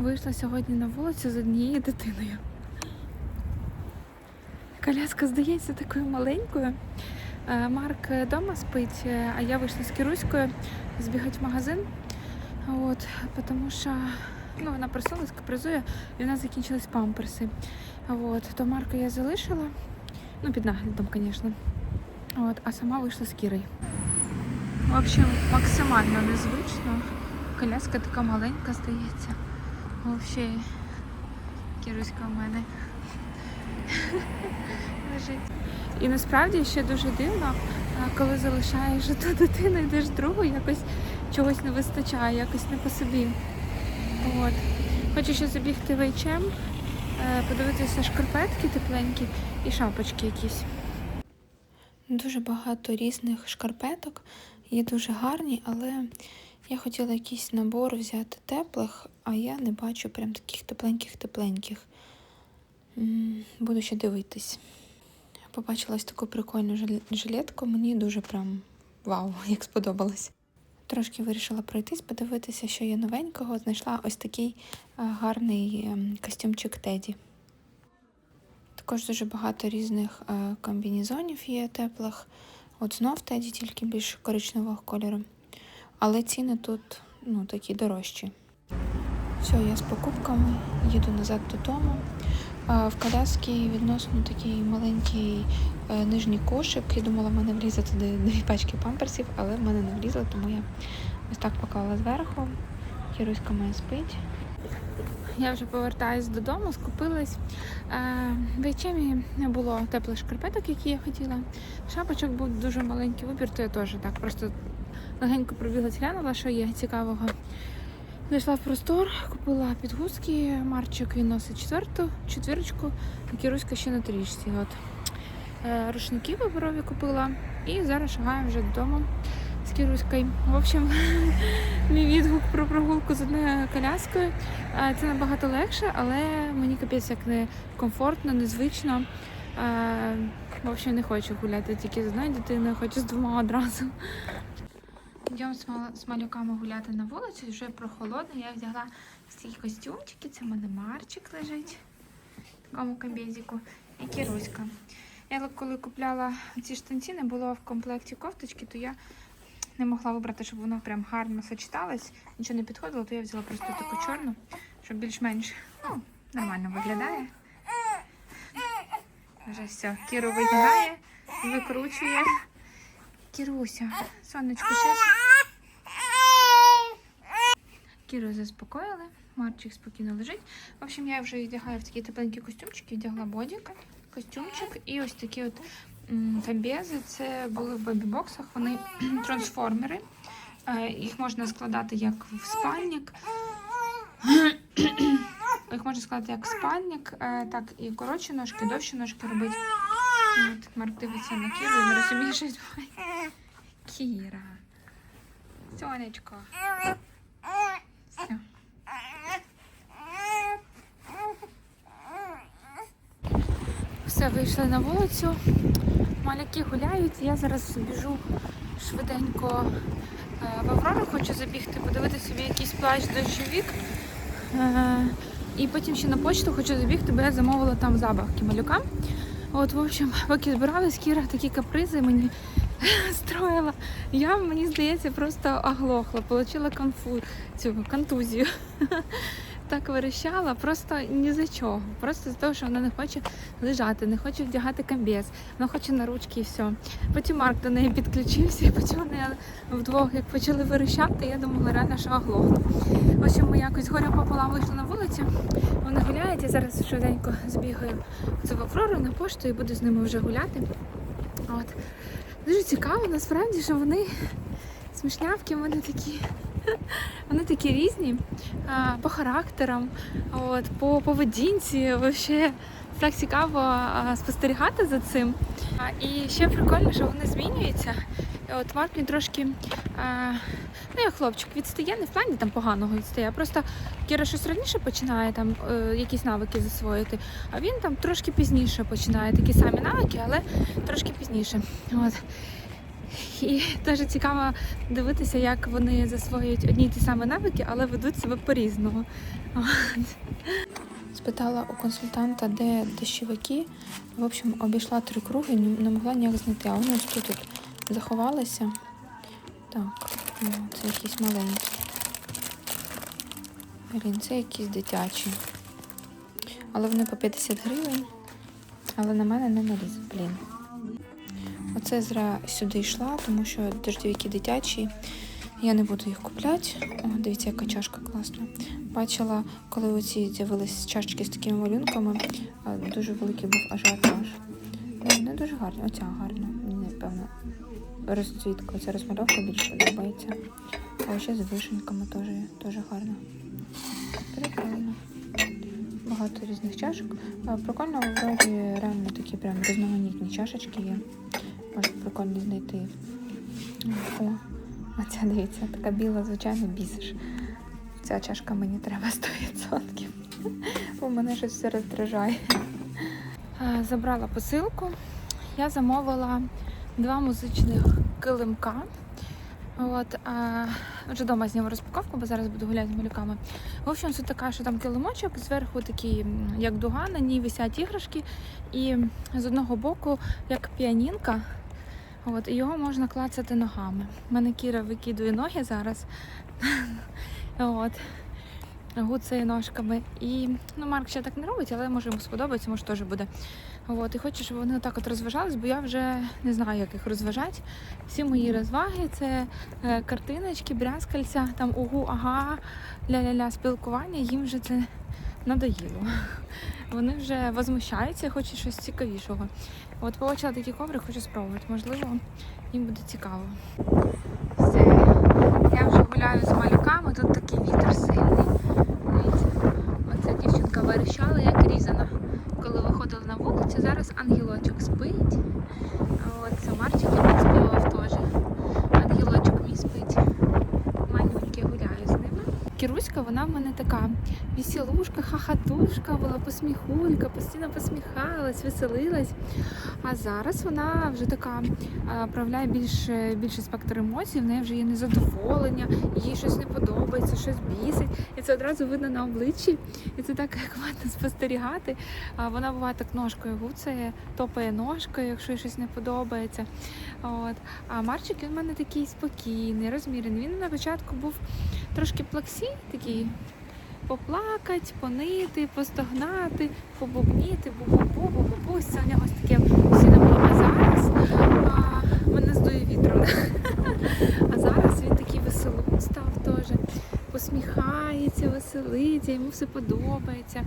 Вийшла сьогодні на вулицю з однією дитиною. Коляска здається такою маленькою. Е, Марк вдома спить, е, а я вийшла з Кіруською збігати в магазин. От, тому що ну, вона просилась, капризує, і в нас закінчились памперси. От, то Марка я залишила, ну, під наглядом, звісно. От, а сама вийшла з Кірою. В общем, максимально незвично. Коляска така маленька, здається. Взагалі, Кіруська в мене лежить. І насправді ще дуже дивно, коли залишаєш ту дитину, йдеш другу, якось чогось не вистачає, якось не по собі. От. Хочу ще забігти в H&M, е, подивитися шкарпетки тепленькі і шапочки якісь. Дуже багато різних шкарпеток, є дуже гарні, але я хотіла якийсь набор взяти теплих, а я не бачу прям таких тепленьких-тепленьких. Буду ще дивитись. Побачила ось таку прикольну жилетку, мені дуже прям вау, як сподобалось. Трошки вирішила пройтись, подивитися, що є новенького. Знайшла ось такий е, гарний ем, костюмчик Теді. Також дуже багато різних е, комбінезонів є теплих. От знов Теді, тільки більш коричневого кольору. Але ціни тут ну, такі дорожчі. Все, я з покупками їду назад додому. В коляски відносно такий маленький е, нижній кошик. Я думала, в мене влізе туди дві пачки памперсів, але в мене не влізло, тому я ось так поклала зверху. Кіруська моя спить. Я вже повертаюсь додому, скупилась. Е, В H&M не було теплих шкарпеток, які я хотіла. Шапочок був дуже маленький вибір, то я теж так просто легенько пробігла, глянула, що є цікавого. Зайшла в простор, купила підгузки, Марчик він носить четверту, четвірочку, а Кіруська ще на трічці. От. Е, Рушники виборові купила і зараз шагаю вже додому з Кіруською. В общем, мій відгук про прогулку з одною коляскою. Е, Це набагато легше, але мені капець як не комфортно, незвично. Е, В общем, не хочу гуляти тільки з одною дитиною, хочу з двома одразу. Йдемо з, малюками гуляти на вулицю, вже прохолодно. Я вдягла ці костюмчики. Це в мене Марчик лежить в такому комбезіку і Кіруська. Я коли купляла ці штанці, не було в комплекті кофточки, то я не могла вибрати, щоб воно прям гарно сочеталось, нічого не підходило, то я взяла просто таку чорну, щоб більш-менш ну, нормально виглядає. Вже все. Кіру витягає, викручує. Кіруся, сонечко, ще. Кіру заспокоїли, Марчик спокійно лежить. В общем, я вже одягаю в такі тепленькі костюмчики, одягла бодік, костюмчик і ось такі от м, комбези. Це були в бебі-боксах, вони трансформери. Е, Їх можна складати як в спальник. Їх можна складати як в спальник, е, так і коротші ножки, довші ножки робити. От, Марк дивиться на Кіру і не розуміє, що. Кіра. Сонечко. Все. Вийшли на вулицю. Маляки гуляють. Я зараз біжу швиденько е, в Аврору, хочу забігти, подивити собі якийсь плащ дощовік. Е, І потім ще на почту хочу забігти, бо я замовила там забавки малюкам. От, в общем, поки збиралась, Кіра такі капризи мені строїла. Я, мені здається, просто оглохла, отримала конфу, цю контузію. Так верещала, просто ні за чого. Просто з того, що вона не хоче лежати, не хоче вдягати комбез, вона хоче на ручки і все. Потім Марк до неї підключився, і потім вони вдвох як почали верещати, я думала, реально, що оглохну. В общем, ми якось горем пополам вийшли на вулицю. Вони гуляють, я зараз швиденько збігаю в Аврору на пошту і буду з ними вже гуляти. От. Дуже цікаво, насправді, що вони смішнявки, вони такі. Вони такі різні по характерам, от, по поведінці. Вообще так цікаво спостерігати за цим. І ще прикольно, що вони змінюються. От Марк він трошки, а, ну як хлопчик, відстає, не в плані там поганого відстає, а просто Кіра щось раніше починає там е, якісь навики засвоїти, а він там трошки пізніше починає такі самі навики, але трошки пізніше. От. І теж цікаво дивитися, як вони засвоюють одні й ті самі навики, але ведуть себе по-різному. Спитала у консультанта, де дощовики. В общем, обійшла три круги, не могла ніяк знайти. А вони ось тут заховалися. Так, це якісь маленькі. Блін, це якісь дитячі. Але вони по 50 гривень. Але на мене не наліз, блін. Оце зра сюди йшла, тому що дождівики дитячі. Я не буду їх купляти. О, дивіться, яка чашка класна. Бачила, коли оці з'явились чашечки з такими малюнками, дуже великий був ажіотаж. Не дуже гарні. Оця гарна. Мені, певно, розцвітка, ця розмальовка більше подобається. А ще з вишеньками теж, теж гарно. Прикольно. Багато різних чашок. Прикольно, вроді реально такі прям різноманітні чашечки є. Може прикольно знайти. О, а ця дивіться, така біла, звичайно, бісиш. Ця чашка мені треба 100%. Бо мене щось все роздражає. Забрала посилку. Я замовила два музичних килимка. От, а, вже вдома зняла розпаковку, бо зараз буду гуляти з малюками. В общем, це така, що там килимочок, зверху такий, як дуга, на ній висять іграшки, і з одного боку, як піанінка, от, його можна клацати ногами. У мене Кіра викидує ноги зараз. От. Гуцеє ножками. І ну, Марк ще так не робить, але може йому сподобається, може теж буде. От, і хочу, щоб вони так от розважались, бо я вже не знаю, як їх розважати. Всі мої розваги це е, картиночки, брязкальця, там угу, ага, ля-ля-ля, спілкування, їм вже це надоїло. Вони вже возмущаються, хочуть щось цікавішого. От побачила такі коври, хочу спробувати. Можливо, їм буде цікаво. Все. Я вже гуляю з малюками, тут такий вітер сильний. Оця дівчинка верещала, як різана. Коли виходили на вулицю, зараз ангелочок спить. От Самарчик Марчик підспівав співав теж. Ангелочок мій спить. Манюньки гуляю з ними. Кіруська, вона в мене така веселушка, хахатушка, була посміхулька, постійно посміхалась, веселилась. А зараз вона вже така а, проявляє більше, більший спектр емоцій, в неї вже є незадоволення, їй щось не подобається, щось бісить. І це одразу видно на обличчі. І це так можна спостерігати. Вона буває так ножкою гуцає, топає ножкою, якщо їй щось не подобається. От. А Марчик він в мене такий спокійний, розмірений. Він на початку був трошки плаксій, такий поплакать, понити, постогнати, побубніти, бу-бу-бу, бу-бу-бу. Ось Це у нього ось таке постійно було. А зараз а, мене здує вітром. А зараз він такий веселун став теж. Посміхається, веселиться, йому все подобається.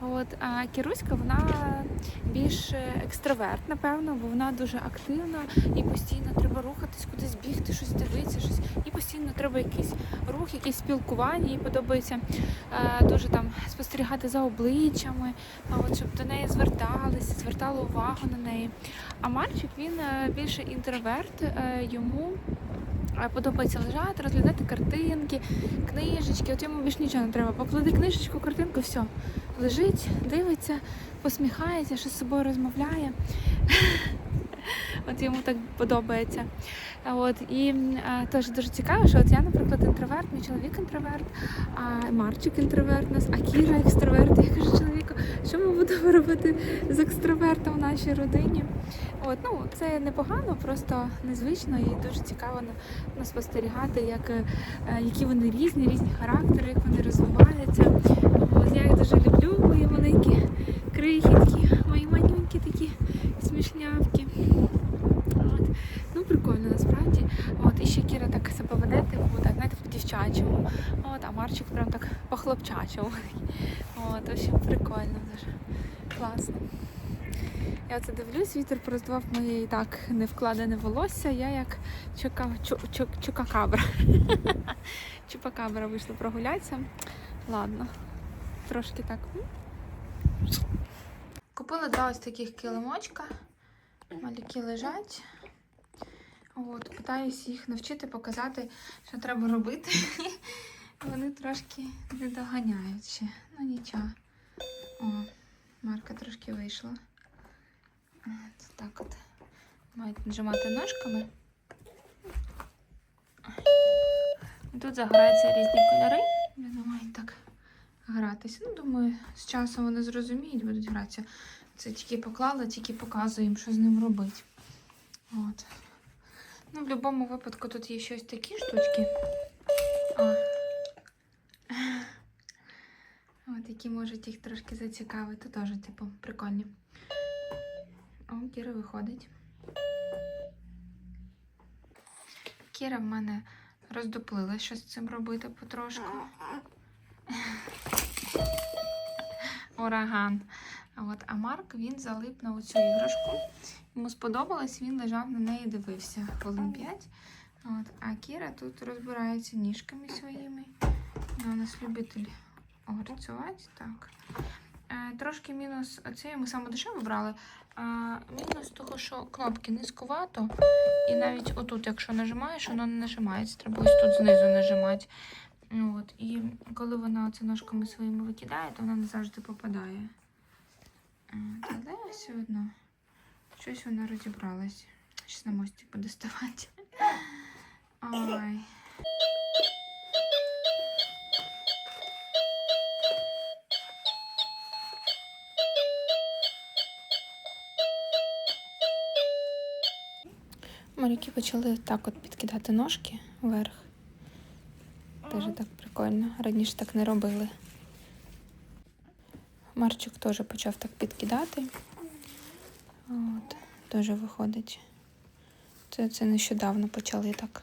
От, а Кіруська, вона більш екстраверт, напевно, бо вона дуже активна і постійно треба рухатись, кудись бігти, щось дивитися, щось. І постійно треба якийсь рух, якесь спілкування. Їй подобається е, дуже там спостерігати за обличчями, от щоб до неї зверталися, звертали увагу на неї. А Марчик він е, більше інтроверт, е, йому. Подобається лежати, розглядати картинки, книжечки. От йому більш нічого не треба. Поклади книжечку, картинку, все. Лежить, дивиться, посміхається, що з собою розмовляє. От йому так подобається. От і теж дуже цікаво, що от я, наприклад, інтроверт, мій чоловік інтроверт, а Марчик інтроверт нас, а Кіра екстраверт. Я кажу чоловіку, що ми будемо робити з екстравертом в нашій родині. От, ну це непогано, просто незвично і дуже цікаво спостерігати, як, е, які вони різні, різні характери, як вони розвиваються. От, я їх дуже люблю, мої маленькі крихітки, мої манюнькі такі смішнявки. От. Ну, прикольно насправді. От, і ще Кіра так себе веде, типу, так, по-дівчачому. От, а Марчик прям так по-хлопчачому. От, в прикольно дуже. Класно. Я оце дивлюсь, вітер пороздував моє і так не вкладене волосся. Я як чука, чу, чу, чукакабра. Чупакабра вийшла прогулятися. Ладно, трошки так. Купила два ось таких килимочка. Малюки лежать. От, питаюсь їх навчити, показати, що треба робити. Вони трошки не доганяють ще. Ну нічого. О, Марка трошки вийшла. От так от. Мають нажимати ножками. Тут загораються різні кольори. Вони мають так гратися. Ну, думаю, з часом вони зрозуміють, будуть гратися. Це тільки поклала, тільки показую їм, що з ним робити. От. Ну, в будь-якому випадку тут є щось такі штучки. О. От, які можуть їх трошки зацікавити. Теж, типу, прикольні. О, Кіра виходить. Кіра в мене роздуплила, що з цим робити потрошку. Ураган. От, а Марк він залип на оцю іграшку. Йому сподобалось, він лежав на неї, дивився хвилин 5. От, а Кіра тут розбирається ніжками своїми. Вона у нас любитель огурцювати. Так. Е, трошки мінус оцеї ми саме дешево брали. А, мінус того, що кнопки низькувато. І навіть отут, якщо нажимаєш, воно не нажимається. Треба ось тут знизу нажимати. От. І коли вона оце ножками своїми викидає, то вона не завжди попадає. Але все одно щось вона розібралась. Щось на мостик буде ставати. Ой. Малюки почали так от підкидати ножки вверх. Теж так прикольно. Раніше так не робили. Марчик теж почав так підкидати. От, теж виходить. Це, це нещодавно почали так.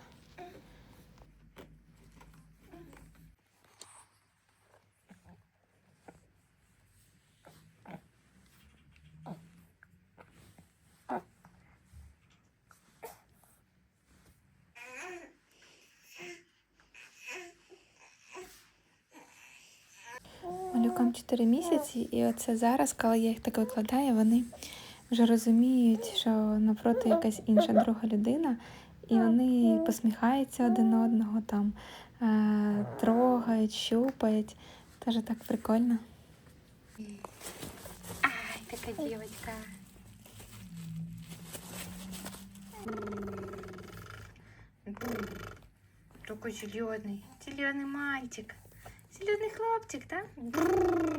Малюкам 4 місяці, і оце зараз, коли я їх так викладаю, вони вже розуміють, що напроти якась інша друга людина, і вони посміхаються один одного, там е, трогають, щупають. Теж так прикольно. Ай, така дівчинка. Такой зеленый. Зеленый мальчик. Зеленый хлопчик? Бррр.